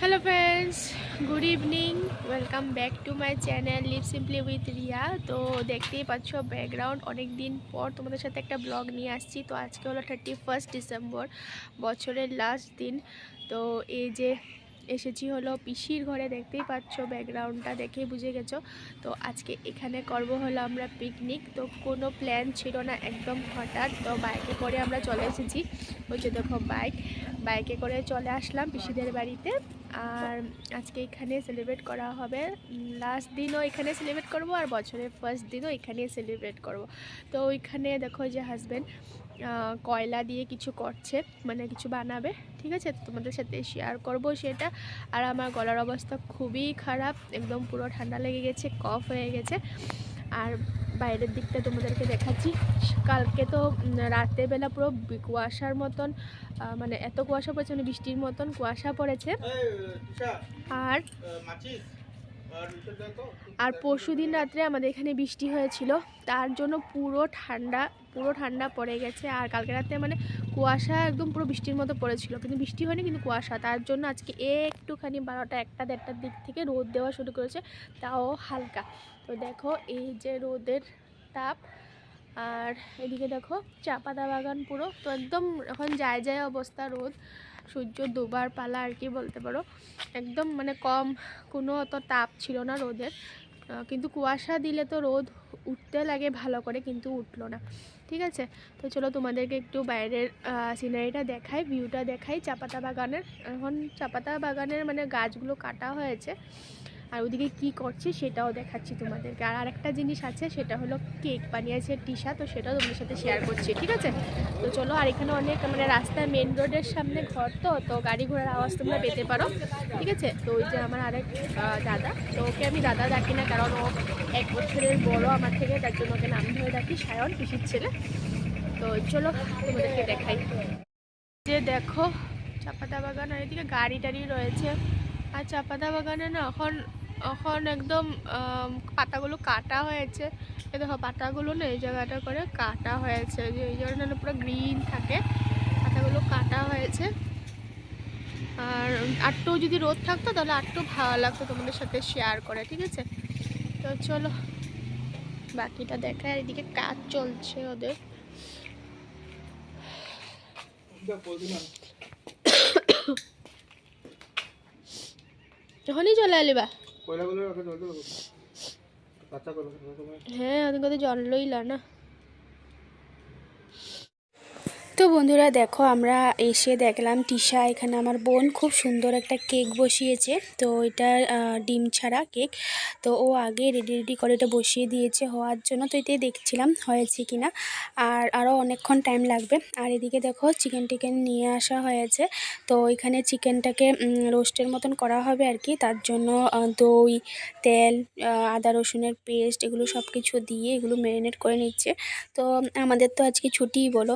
Hello friends good evening welcome back to my channel live simply with Riya তো দেখতেই পাচ্ছ background অনেক দিন পর তোমাদের সাথে একটা ব্লগ নিয়ে আসছি। তো আজকে হলো থার্টি ফার্স্ট ডিসেম্বর বছরের লাস্ট দিন। তো এই যে এসেছি হলো পিসির ঘরে, দেখতেই পাচ্ছ ব্যাকগ্রাউন্ডটা দেখে বুঝে গেছো। তো আজকে এখানে করব হলো আমরা পিকনিক তো কোনো প্ল্যান ছিল না একদম হঠাৎ। তো বাইকে করে আমরা চলে এসেছি। ওই দেখো বাইক বাইকে করে চলে আসলাম পিসিদের বাড়িতে। আর আজকে এখানে সেলিব্রেট করা হবে। লাস্ট দিনও এখানে সেলিব্রেট করব আর বছরের ফার্স্ট দিনও এখানে সেলিব্রেট করব। তো ওইখানে দেখো যে হাজব্যান্ড কয়লা দিয়ে কিছু করছে মানে কিছু বানাবে, ঠিক আছে? তোমাদের সাথে শেয়ার করব সেটা। আর আমার গলার অবস্থা খুবই খারাপ, একদম পুরো ঠান্ডা লেগে গেছে কফ হয়ে গেছে। আর বাইরের দিকটা তোমাদেরকে দেখাচ্ছি। কালকে তো রাতের বেলা পুরো কুয়াশার মতন মানে এত কুয়াশা পড়েছে মানে বৃষ্টির মতন কুয়াশা পড়েছে। আর আর পরশু দিন রাত্রে আমাদের এখানে বৃষ্টি হয়েছিল। তার জন্য পুরো ঠান্ডা পুরো ঠান্ডা পড়ে গেছে। আর কালকে রাতে মানে কুয়াশা একদম পুরো বৃষ্টির মতো পড়েছিল। কিন্তু বৃষ্টি হয়নি, কিন্তু কুয়াশা। তার জন্য আজকে একটুখানি বারোটা, একটা দেড়টার দিক থেকে রোদ দেওয়া শুরু করেছে। তাও হালকা। তো দেখো, এই যে রোদের তাপ। আর এদিকে দেখো চা পাতা বাগান পুরো। তো একদম এখন যায় যায় অবস্থা রোদ। সূর্য দুবার পালা আর কি বলতে পারো। একদম মানে কম কোনো অত তাপ ছিল না রোদের। কিন্তু কুয়াশা দিলে তো রোদ উঠতে লাগে ভালো করে, কিন্তু উঠল না। ঠিক আছে? তো চলো তোমাদেরকে একটু বাইরের সিনারিটা দেখাই ভিউটা দেখাই। চাপাতা বাগানের, এখন চাপাতা বাগানের মানে গাছগুলো কাটা হয়েছে। আর ওদিকে কি করছে সেটাও দেখাচ্ছি তোমাদেরকে। আর আরেকটা জিনিস আছে, সেটা হলো কেক বানিয়েছে টিশা, তো সেটাও তোমাদের সাথে শেয়ার করছি, ঠিক আছে? তো চলো, আর এখানে অনেক মানে রাস্তায় মেন রোডের সামনে ঘর তো তো গাড়ি ঘোড়ার আওয়াজ তোমরা পেতে পারো, ঠিক আছে? তো ওই যে আমার আরেক দাদা, তো ওকে আমি দাদা ডাকি না, কারণ ও এক বছরের বড় আমার থেকে, তার জন্য ওকে নাম ধরে ডাকি সায়ন পিসির ছেলে। তো চলো, তোমাদেরকে দেখাই। যে দেখো, চাপাতা বাগান, আর এদিকে গাড়ি টাড়ি রয়েছে। আর চা পাতা বাগানে না এখন এখন একদম পাতাগুলো কাটা হয়েছে। এই দেখো, পাতাগুলো না এই জায়গাটা করে কাটা হয়েছে। যে এই জায়গাটা পুরো গ্রিন থাকে, পাতাগুলো কাটা হয়েছে। আর আটটু যদি রোদ থাকতো তাহলে আটটু ভালো লাগতো তোমাদের সাথে শেয়ার করে, ঠিক আছে? তো চলো, বাকিটা দেখায় আর এদিকে কাজ চলছে ওদের। যখনই চলে আলিবা হ্যাঁ ওদের কথা জল লইলা না তো বন্ধুরা, দেখো আমরা এসে দেখলাম টিশা এখানে আমার বোন খুব সুন্দর একটা কেক বসিয়েছে। তো এটা ডিম ছাড়া কেক। তো ও আগে রেডি রেডি করে এটা বসিয়ে দিয়েছে হওয়ার জন্য। তো এটাই দেখছিলাম হয়েছে কিনা। আর আরও অনেকক্ষণ টাইম লাগবে। আর এদিকে দেখো চিকেন টিকেন নিয়ে আসা হয়েছে। তো এখানে চিকেনটাকে রোস্টের মতন করা হবে আর কি। তার জন্য দই, তেল আদা রসুনের পেস্ট এগুলো সব কিছু দিয়ে এগুলো ম্যারিনেট করে নিচ্ছে। তো আমাদের তো আজকে ছুটিই বলো।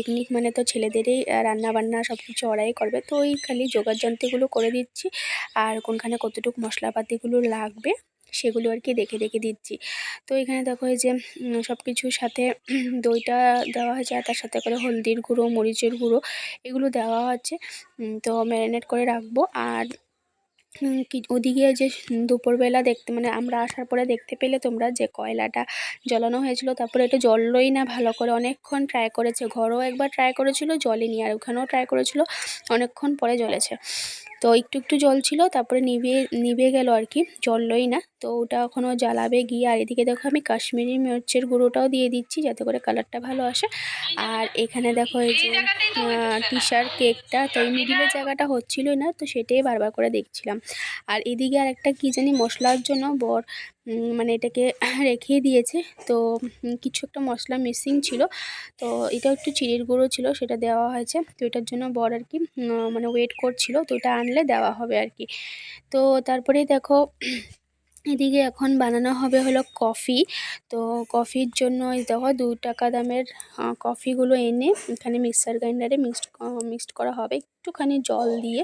পিকনিক মানে তো ছেলেদেরই রান্না বান্না সব কিছু ওরাই করবে। তো ওই খালি জোগাড় যন্ত্রগুলো করে দিচ্ছি। আর কোনখানে কতটুকু মশলাপাতিগুলো লাগবে, সেগুলো আর কি দেখে দেখে দিচ্ছি। তো এখানে দেখো এই যে সব কিছুর সাথে দইটা দেওয়া হয়েছে আর তার সাথে করে হলদির গুঁড়ো, মরিচের গুঁড়ো, এগুলো দেওয়া হচ্ছে তো ম্যারিনেট করে রাখব। আর ওদিকে যে দুপুরবেলা দেখতে মানে আমরা আসার পরে দেখতে পেলে তোমরা যে কয়লাটা জ্বালানো হয়েছিল, তারপরে এটা জ্বললোই না ভালো করে। অনেকক্ষণ ট্রাই করেছে, ঘরেও একবার ট্রাই করেছিল জ্বলেনি আর ওখানেও ট্রাই করেছিল, অনেকক্ষণ পরে জ্বলেছে। তো একটু একটু জল ছিল, তারপরে নিভে নিভে গেল আর কি, জ্বললোই না। তো ওটা এখনও জ্বালাবে গিয়ে, আর এদিকে দেখো আমি কাশ্মীরি মির্চের গুঁড়োটাও দিয়ে দিচ্ছি, যাতে করে কালারটা ভালো আসে। আর এখানে দেখো এই যে টিশার কেকটা তো এই মিডিলের জায়গাটা হচ্ছিলই না, তো সেটাই বারবার করে দেখছিলাম। আর এদিকে আর একটা কী জানি মশলার জন্য বর মানে এটাকে রেখে দিয়েছে। তো কিছু একটা মশলা মিসিং ছিল। তো এটা একটু চিড়ির গুঁড়ো ছিল, সেটা দেওয়া হয়েছে। তো এটার জন্য বর আর কি মানে ওয়েট করছিল। তো এটা আনলে দেওয়া হবে আর কি। তো তারপরে দেখো, এদিকে এখন বানানো হবে হলো কফি। তো কফির জন্য দেখো, দু টাকা দামের কফিগুলো এনে এখানে মিক্সার গ্রাইন্ডারে মিক্সড মিক্সড করা হবে। একটুখানি জল দিয়ে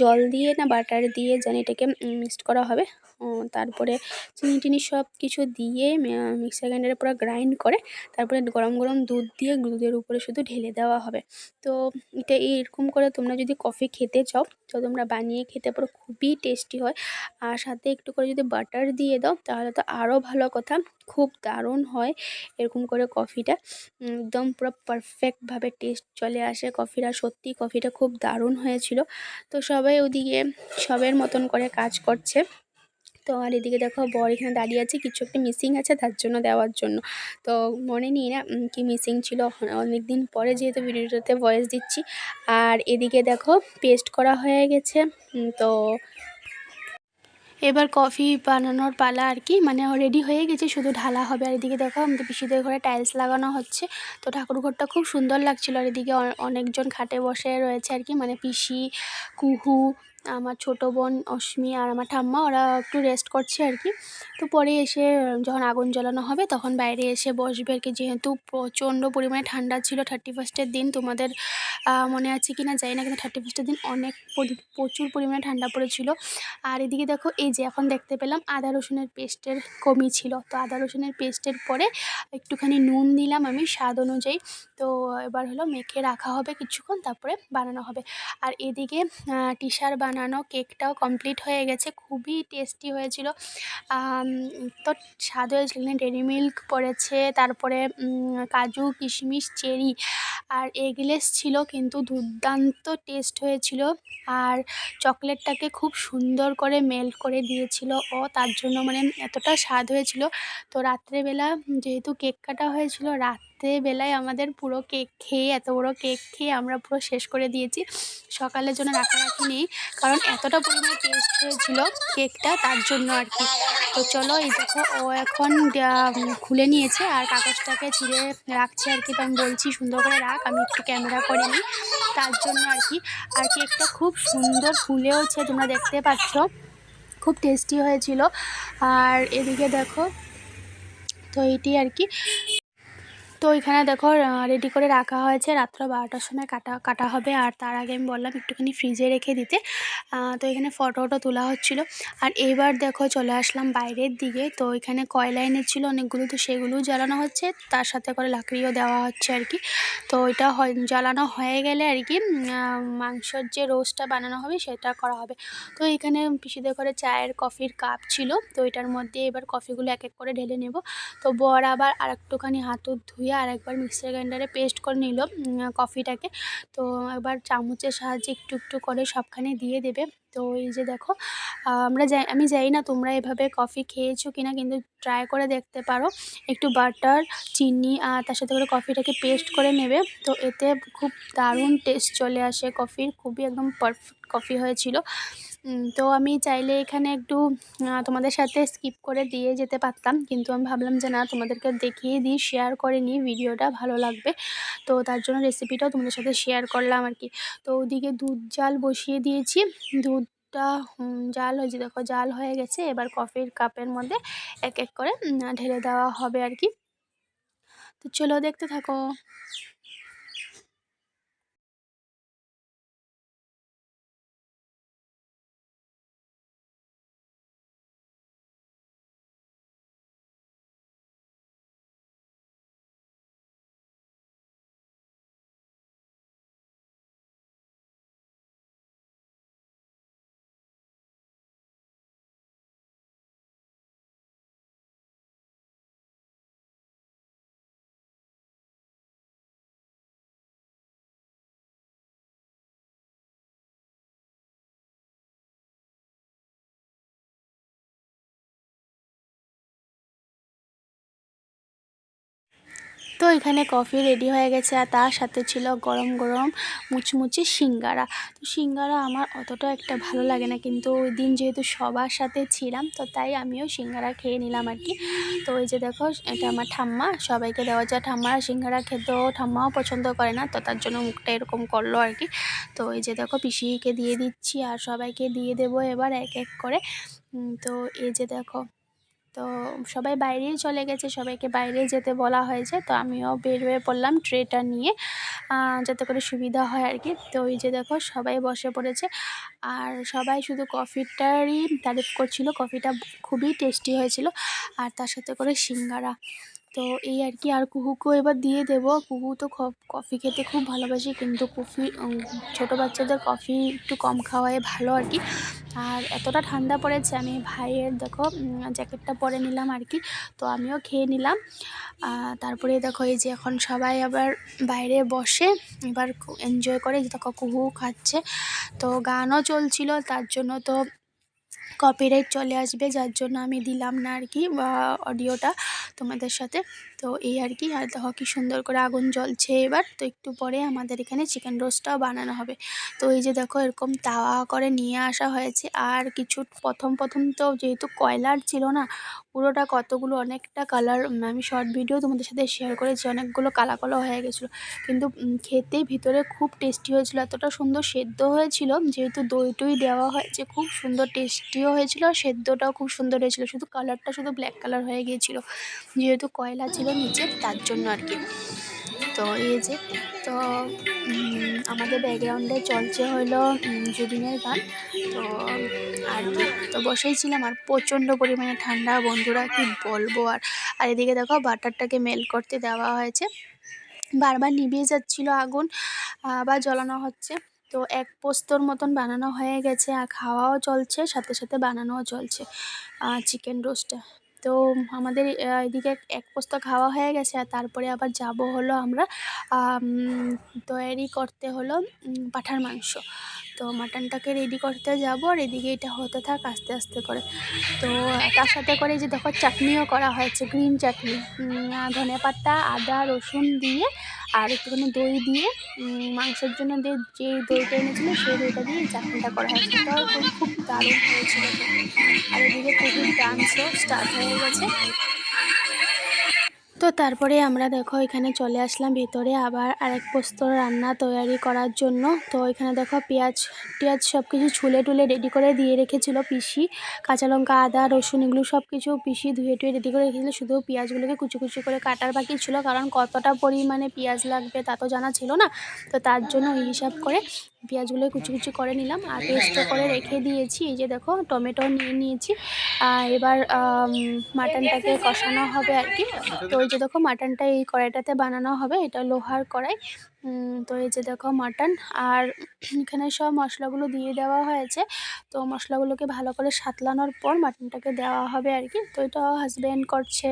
জল দিয়ে না বাটার দিয়ে যেন এটাকে মিক্সড করা হবে। তারপরে চিনি টিনি সব কিছু দিয়ে মিক্সার গ্রাইন্ডারে পুরো গ্রাইন্ড করে, তারপরে গরম গরম দুধ দিয়ে দুধের উপরে শুধু ঢেলে দেওয়া হবে। তো এটা এরকম করে তোমরা যদি কফি খেতে চাও, তো তোমরা বানিয়ে খেতে পারো, খুবই টেস্টি হয়। আর সাথে একটু করে যদি বাটার দিয়ে দাও, তাহলে তো আরও ভালো কথা। খুব দারুণ হয় এরকম করে কফিটা। একদম পুরো পারফেক্টভাবে টেস্ট চলে আসে আর সত্যি কফিটা খুব দারুণ হয়েছিল। তো সবাই ওদিকে সবের মতন করে কাজ করছে। তো আর এদিকে দেখো বর এখানে দাঁড়িয়ে আছে, কিছু একটা মিসিং আছে তার জন্য দেওয়ার জন্য। তো মনে নিই না কি মিসিং ছিল অনেক দিন পরে যেহেতু ভিডিওটাতে ভয়েস দিচ্ছি। আর এদিকে দেখো পেস্ট করা হয়ে গেছে। তো এবার কফি বানানোর পালা আর কি মানে রেডি হয়ে গেছে, শুধু ঢালা হবে। আর এদিকে দেখো, আমাদের পিসিদের ঘরে টাইলস লাগানো হচ্ছে। তো ঠাকুর ঘরটা খুব সুন্দর লাগছিল। আর এদিকে অনেকজন খাটে বসে রয়েছে আর কি মানে পিসি, কুহু আমার ছোট বোন অশ্মি আর আমার ঠাম্মা, ওরা একটু রেস্ট করছে আর কি। তো পরে এসে যখন আগুন জ্বালানো হবে, তখন বাইরে এসে বসবে আর কি। যেহেতু প্রচণ্ড পরিমাণে ঠান্ডা ছিল থার্টি ফার্স্টের দিন, তোমাদের মনে আছে কি না জানি না, কিন্তু থার্টি ফার্স্টের দিন অনেক প্রচুর পরিমাণে ঠান্ডা পড়েছিল। আর এদিকে দেখো, এই যে এখন দেখতে পেলাম, আদা রসুনের পেস্টের কমি ছিল। তো আদা রসুনের পেস্টের পরে একটুখানি নুন দিলাম আমি স্বাদ অনুযায়ী। তো এবার হলো মেখে রাখা হবে কিছুক্ষণ, তারপরে বানানো হবে। আর এদিকে টিশার বানানো কেকটাও কমপ্লিট হয়ে গেছে। খুবই টেস্টি হয়েছিল। তো স্বাদ হয়েছিল। ডেরি মিল্ক পড়েছে, তারপরে কাজু, কিশমিশ, চেরি আর এগলেস ছিল, কিন্তু দুর্দান্ত টেস্ট হয়েছিল। আর চকলেটটাকে খুব সুন্দর করে মেল্ট করে দিয়েছিল। ও, তার জন্য মানে এতটা স্বাদ হয়েছিল। তো রাত্রেবেলা যেহেতু কেক কাটা হয়েছিল রাত্রেবেলায় আমাদের পুরো কেক খেয়ে, এত বড় কেক খেয়ে আমরা পুরো শেষ করে দিয়েছি। সকালের জন্য রাখারাখি নেই, কারণ এতটা পরিমাণে টেস্ট হয়েছিল কেকটা তার জন্য আর কি। তো চলো এই দেখো, ও এখন খুলে নিয়েছে আর কাগজটাকে ছিঁড়ে রাখছে আর কি। তো আমি বলছি, সুন্দর করে রাখ, আমি একটু ক্যামেরা করে নিই। তার জন্য আর কি। আর কেকটা খুব সুন্দর ফুলেওছে, তোমরা দেখতে পাচ্ছ। খুব টেস্টি হয়েছিল। আর এদিকে দেখো, তো এটি আর কি তো এখানে দেখো রেডি করে রাখা হয়েছে। রাত্র বারোটার সময় কাটা কাটা হবে। আর তার আগে আমি বললাম একটুখানি ফ্রিজে রেখে দিতে। তো এখানে ফটো ফটো তোলা হচ্ছিল। আর এবার দেখো চলে আসলাম বাইরের দিকে। তো এখানে কয়লা এনেছিল অনেকগুলো। তো সেগুলোও জ্বালানো হচ্ছে। তার সাথে করে লাকড়িও দেওয়া হচ্ছে আর কি। তো এটা জ্বালানো হয়ে গেলে আর কি মাংসর যে রোস্টটা বানানো হবে, সেটা করা হবে। তো এখানে পিসিদের করে চায়ের কফির কাপ ছিল। তো এটার মধ্যে এবার কফিগুলো এক এক করে ঢেলে নেব। তো বর আবার আর একটুখানি হাতুর ধুয়ে ধুয়ে আর একবার মিক্সার গ্রাইন্ডারে পেস্ট করে নিল কফিটাকে। তো এবার চামচের সাহায্যে একটু একটু করে সবখানে দিয়ে দেবে। তো এই যে দেখো আমরা যাই আমি জানি না তোমরা এভাবে কফি খেয়েছো কিনা, কিন্তু ট্রাই করে দেখতে পারো। একটু বাটার, চিনি আর তার সাথে করে কফিটাকে পেস্ট করে নেবে। তো এতে খুব দারুণ টেস্ট চলে আসে কফির, খুবই একদম পারফেক্ট কফি হয়েছিল। তো আমি চাইলে এখানে একটু তোমাদের সাথে স্কিপ করে দিয়ে যেতে পারতাম। কিন্তু আমি ভাবলাম যে না, তোমাদেরকে দেখিয়ে দিই শেয়ার করে নিই, ভিডিওটা ভালো লাগবে। তো তার জন্য রেসিপিটাও তোমাদের সাথে শেয়ার করলাম আর কি। তো ওদিকে দুধ জাল বসিয়ে দিয়েছি। দুধটা জাল হয়েছে দেখো, জাল হয়ে গেছে। এবার কফির কাপের মধ্যে এক এক করে ঢেলে দেওয়া হবে আর কি। তো চলো দেখতে থাকো। তো এখানে কফি রেডি হয়ে গেছে আর তার সাথে ছিল গরম গরম মুচমুচে সিঙ্গারা। তো সিঙ্গারা আমার অতটা একটা ভালো লাগে না, কিন্তু ওই দিন যেহেতু সবার সাথে ছিলাম, তো তাই আমিও সিঙ্গারা খেয়ে নিলাম আর কি। তো ওই যে দেখো, এটা আমার ঠাম্মা, সবাইকে দেওয়া যায় ঠাম্মারা সিঙ্গারা খেতেও ঠাম্মাও পছন্দ করে না, তো তার জন্য মুখটা এরকম করল আর কি। তো এই যে দেখো, পিসিকে দিয়ে দিচ্ছি আর সবাইকে দিয়ে দেবো এবার এক এক করে। তো এই যে দেখো তো সবাই বাইরেই চলে গেছে, সবাইকে বাইরে যেতে বলা হয়েছে। তো আমিও বের হয়ে পড়লাম ট্রেটা নিয়ে যাতে করে সুবিধা হয় আর কি। তো ওই যে দেখো সবাই বসে পড়েছে। আর সবাই শুধু কফিটারই তারিফ করছিল, কফিটা খুবই টেস্টি হয়েছিল। আর তার সাথে করে সিঙ্গারা। তো এই আর কি, আর কুহুকেও এবার দিয়ে দেব। কুহু তো কফি খেতে খুব ভালোবাসে, কিন্তু কফি ছোটো বাচ্চাদের কফি একটু কম খাওয়াই ভালো আর কি। আর এতটা ঠান্ডা পড়েছে, আমি ভাইয়ের দেখো জ্যাকেটটা পরে নিলাম আর কি, তো আমিও খেয়ে নিলাম। তারপরে দেখো এই যে এখন সবাই আবার বাইরে বসে, এবার এনজয় করে যে দেখো কুহু খাচ্ছে। তো গানও চলছিল, তার জন্য তো কপিরাইট চলে আসবে, যার জন্য আমি দিলাম না আর কি অডিওটা তোমাদের সাথে। তো এই আর কি, আর দেখো কি সুন্দর করে আগুন জ্বলছে এবার। তো একটু পরে আমাদের এখানে চিকেন রোস্টটাও বানানো হবে। তো এই যে দেখো এরকম তাওয়া করে নিয়ে আসা হয়েছে। আর কিছু প্রথম প্রথম তো যেহেতু কয়লার ছিল না, পুরোটা কতগুলো অনেকটা কালার আমি শর্ট ভিডিও তোমাদের সাথে শেয়ার করেছি, অনেকগুলো কালা কালো হয়ে গেছিল। কিন্তু খেতে ভিতরে খুব টেস্টি হয়েছিল, এতটা সুন্দর সেদ্ধ হয়েছিল, যেহেতু দই টই দেওয়া হয়েছে, খুব সুন্দর টেস্টিও হয়েছিল সেদ্ধটাও খুব সুন্দর হয়েছিল। শুধু কালারটা শুধু ব্ল্যাক কালার হয়ে গিয়েছিল। যেহেতু কয়লা ছিল নিচে, তার জন্য আর কি। তো এই যে, তো আমাদের ব্যাকগ্রাউন্ডে চলছে হলো জুবিনের গান। তো, আর তো বসেই ছিলাম আর প্রচণ্ড পরিমাণে ঠান্ডা, বন্ধুরা কি বলব আর আর এদিকে দেখো, বাটারটাকে মেল করতে দেওয়া হয়েছে। বারবার নিভিয়ে যাচ্ছিল আগুন, আবার জ্বালানো হচ্ছে। তো এক পোস্তর মতন বানানো হয়ে গেছে, আর খাওয়াও চলছে, সাথে সাথে বানানোও চলছে চিকেন রোস্টটা তো আমাদের এদিকে এক- পোস্তা খাওয়া হয়ে গেছে আর তারপরে আবার যাব হলো আমরা তৈরি করতে হলো পাঁঠার মাংস। তো মাটনটাকে রেডি করতে যাব আর এদিকে এটা হতে থাক আস্তে আস্তে করে। তো তার সাথে করে যে দেখো চাটনিও করা হয়েছে গ্রিন চাটনি ধনে পাতা, আদা, রসুন দিয়ে আর একটুখানি দই দিয়ে মাংসের জন্য যে যে দইটা এনেছিল সেই দইটা দিয়ে চাটনিটা করা হয়েছে। তো খুব দারুণ হয়েছিল। আর এদিকে খুবই ডান্সও স্টার্ট হয়ে গেছে। তো তারপরে আমরা দেখো এখানে চলে আসলাম ভেতরে আবার আরেক পোস্ত রান্না তৈরি করার জন্য। তো এখানে দেখো পেঁয়াজ, টিয়াজ সব কিছু ছুলে টুলে রেডি করে দিয়ে রেখেছিল পিসি। কাঁচা লঙ্কা, আদা, রসুন এগুলো সব কিছু পিসি ধুয়ে টুয়ে রেডি করে রেখেছিল। শুধু পেঁয়াজগুলোকে কুচি কুচি করে কাটার বাকি ছিল, কারণ কতটা পরিমাণে পেঁয়াজ লাগবে তা তো জানা ছিল না। তো তার জন্য হিসাব করে পেঁয়াজগুলো কুচি কুচি করে নিলাম আর পেস্টও করে রেখে দিয়েছি। এই যে দেখো, টমেটো নিয়ে নিয়েছি। এবার মাটনটাকে কষানো হবে আর কি। তো ওই যে দেখো, মাটনটা এই কড়াইটাতে বানানো হবে। এটা লোহার কড়াই। তো এই যে দেখো, মাটন। আর এখানে সব মশলাগুলো দিয়ে দেওয়া হয়েছে। তো মশলাগুলোকে ভালো করে সাতলানোর পর মাটনটাকে দেওয়া হবে আর কি। তো এটা হাজব্যান্ড করছে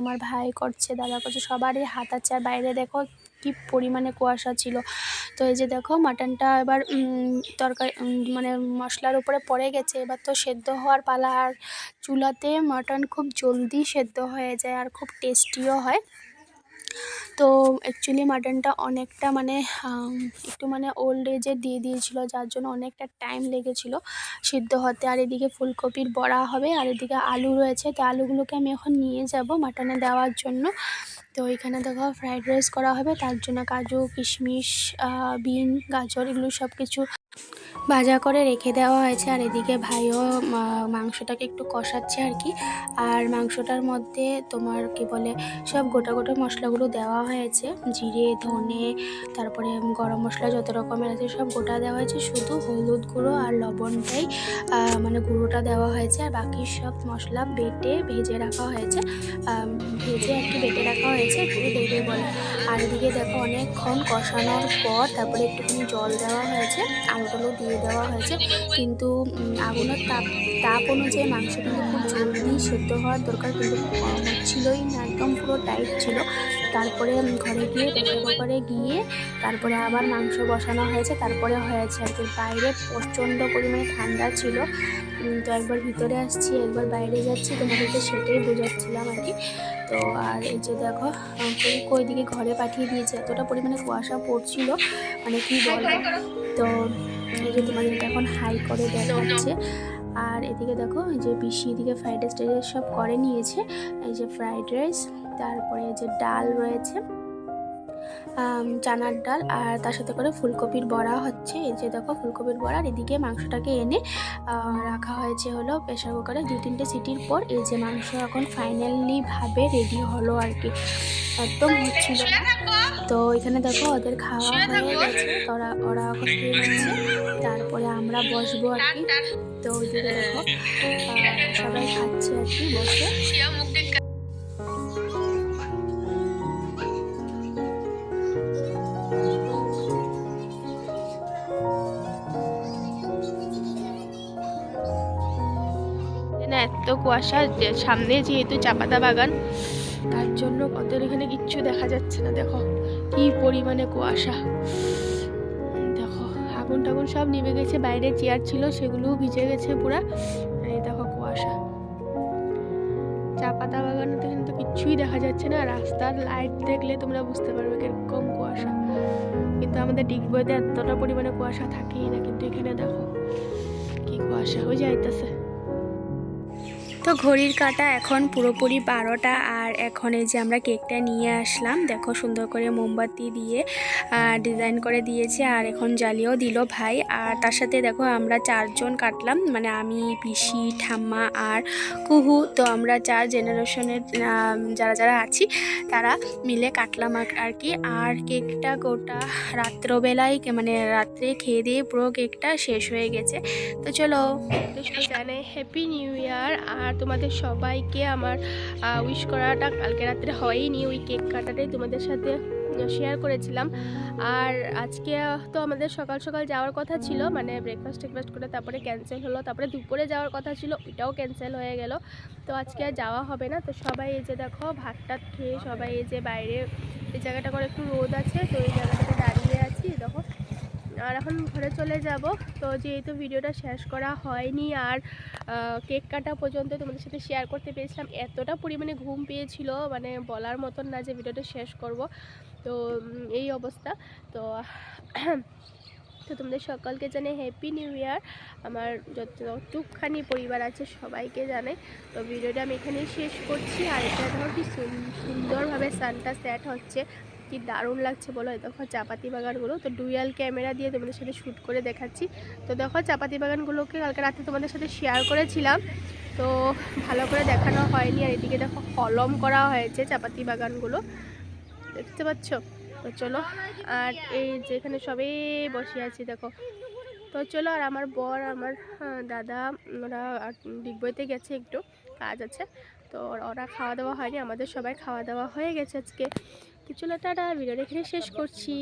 আমার ভাই করছে, দাদা করছে, সবারই হাত আছে। আর বাইরে দেখো কি পরিমাণে কুয়াশা ছিল। তো এই যে দেখো মাটনটা এবার তরকারি মানে মশলার উপরে পড়ে গেছে। এবার তো সেদ্ধ হওয়ার পালা, আর চুলাতে মাটন খুব জলদি সেদ্ধ হয়ে যায়, আর খুব টেস্টিও হয়। তো অ্যাকচুয়ালি মাটনটা অনেকটা মানে একটু মানে ওল্ড এজে দিয়ে দিয়েছিল, যার জন্য অনেকটা টাইম লেগেছিল সিদ্ধ হতে। আর এদিকে ফুলকপির বড়া হবে, আর এদিকে আলু রয়েছে। তো আলুগুলোকে আমি এখন নিয়ে যাব মাটনে দেওয়ার জন্য। তো এখানে দেখো ফ্রাইড রাইস করা হবে, তার জন্য কাজু, কিশমিশ বিন, গাজর, এগুলো সব কিছু ভাজা করে রেখে দেওয়া হয়েছে আর এদিকে ভাইও মাংসটাকে একটু কষাচ্ছে আর কি। আর মাংসটার মধ্যে তোমার কি বলে, সব গোটা গোটা মশলাগুলো দেওয়া হয়েছে। জিরে, ধনে, তারপরে গরম মশলা যত রকমের আছে সব গোটা দেওয়া হয়েছে। শুধু হলুদ গুঁড়ো আর লবণটাই মানে গুঁড়োটা দেওয়া হয়েছে। আর বাকি সব মশলা বেটে ভেজে রাখা হয়েছে। ভেজে আর কি বেটে রাখা হয়েছে পুরো দেবে বলে আর এদিকে দেখো অনেকক্ষণ কষানোর পর তারপরে একটুখানি জল দেওয়া হয়েছে। আলুগুলো দিয়ে দেওয়া হয়েছে। কিন্তু আগুনের তাপ তাপ অনুযায়ী মাংস কিন্তু খুব জলদি সেদ্ধ হওয়ার দরকার কিন্তু ছিলই না, একদম পুরো টাইট ছিল। তারপরে ঘরে গিয়ে প্রেসার কুকারে গিয়ে তারপরে আবার মাংস বসানো হয়েছে। তারপরে হয়েছে আর কি, বাইরে প্রচণ্ড পরিমাণে ঠান্ডা ছিল। তো একবার ভিতরে আসছি, একবার বাইরে যাচ্ছি তোমাদেরকে সেটাই বোঝাচ্ছিলাম আর কি। তো আর এই যে দেখো ওইদিকে ঘরে পাঠিয়ে দিয়েছে। এতটা পরিমাণে কুয়াশা পড়ছিল মানে কি বলব? তো এই যে তোমাদেরকে এখন হাই করে দেখাচ্ছে। আর এদিকে দেখো, এই যে পিসি এদিকে ফ্রাইড রাইস সব করে নিয়েছে। এই যে ফ্রাইড রাইস তারপরে এই যে ডাল রয়েছে। চানার ডাল আর তার সাথে করে ফুলকপির বড়া হচ্ছে। এই যে দেখো ফুলকপির বড়া আর এদিকে মাংসটাকে এনে রাখা হয়েছে হলো প্রেশার কুকারে দু তিনটে সিটির পর। এই যে মাংস এখন ফাইনালি ভাবে রেডি হলো আর কি। একদম হচ্ছিল তো এখানে দেখো ওদের খাওয়া হয়ে গেছে। ওরা ওরা এখন খেয়ে নিচ্ছে। তারপরে আমরা বসবো আর কি। তো ওইদিকে দেখো সবাই খাচ্ছে আর কি বসে। কুয়াশা সামনে যেহেতু চাপাতা বাগান, তার জন্য ওদের এখানে কিচ্ছু দেখা যাচ্ছে না। দেখো কি পরিমাণে কুয়াশা। দেখো, আগুন টাগুন সব নিভে গেছে, বাইরে চেয়ার ছিল, সেগুলোও ভিজে গেছে পুরা। এই দেখো কুয়াশা। চা পাতা বাগানে তো এখানে তো কিচ্ছুই দেখা যাচ্ছে না। রাস্তার লাইট দেখলে তোমরা বুঝতে পারবে কীরকম কুয়াশা। কিন্তু আমাদের ডিগবইতে এতটা পরিমাণে কুয়াশা থাকেই না, কিন্তু এখানে দেখো কি কুয়াশা হয়ে যাইতেছে। তো ঘড়ির কাটা এখন পুরোপুরি বারোটা আর এখন এই যে আমরা কেকটা নিয়ে আসলাম, দেখো সুন্দর করে মোমবাতি দিয়ে ডিজাইন করে দিয়েছে আর এখন জ্বালিয়েও দিল ভাই। আর তার সাথে দেখো আমরা চারজন কাটলাম মানে আমি, পিসি, ঠাম্মা আর কুহু। তো আমরা চার জেনারেশনের যারা যারা আছি, তারা মিলে কাটলাম আর আর কি। আর কেকটা গোটা রাত্রবেলায় মানে রাত্রে খেয়ে দিয়ে পুরো কেকটা শেষ হয়ে গেছে। তো চলো জানে হ্যাপি নিউ ইয়ার আর তোমাদের সবাইকে আমার উইশ করাটা কালকে রাত্রে হয়নি, ওই কেক কাটাটাই তোমাদের সাথে শেয়ার করেছিলাম। আর আজকে তো আমাদের সকাল সকাল যাওয়ার কথা ছিল মানে ব্রেকফাস্ট টেকফাস্ট করে তারপরে ক্যান্সেল হলো, তারপরে দুপুরে যাওয়ার কথা ছিল, ওইটাও ক্যান্সেল হয়ে গেল। তো আজকে আর যাওয়া হবে না, তো সবাই এই যে দেখো ভাত টাত খেয়ে সবাই এই যে বাইরে, এই জায়গাটা করে একটু রোদ আছে, তো এই জায়গাটাতে দাঁড়িয়ে আছি, দেখো। আর এখন ঘরে চলে যাব। তো যেহেতু ভিডিওটা শেষ করা হয়নি আর কেক কাটা পর্যন্ত তোমাদের সাথে শেয়ার করতে পেরেছিলাম, এতটা পরিমাণে ঘুম পেয়েছিল মানে বলার মতন না যে ভিডিওটা শেষ করব। তো এই অবস্থা। তো তো তোমাদের সকলকে জানে হ্যাপি নিউ ইয়ার আমার যতটুকখানি পরিবার আছে সবাইকে জানে তো ভিডিওটা আমি এখানেই শেষ করছি। আর এটা ধরো কি সুন্দরভাবে সানটা সেট হচ্ছে। কি দারুণ লাগছে বলো? দেখো চাপাতি বাগানগুলো। তো ডুয়াল ক্যামেরা দিয়ে তোমাদের সাথে শ্যুট করে দেখাচ্ছি। তো দেখো চাপাতি বাগানগুলোকে কালকে রাতে তোমাদের সাথে শেয়ার করেছিলাম। তো ভালো করে দেখানো হয়নি। আর এদিকে দেখো কলম করা হয়েছে চাপাতি বাগানগুলো। দেখতে পাচ্ছ? তো চলো, আর এই যেখানে সবে বসে আছি দেখো। তো চলো, আর আমার বর, আমার দাদা, ওরা ডিগবইতে গেছে একটু, কাজ আছে। তো ওরা খাওয়া দাওয়া হয়নি, আমাদের সবাই খাওয়া দাওয়া হয়ে গেছে আজকে। তো চলো টাটা ভিডিওটা এখানে শেষ করছি।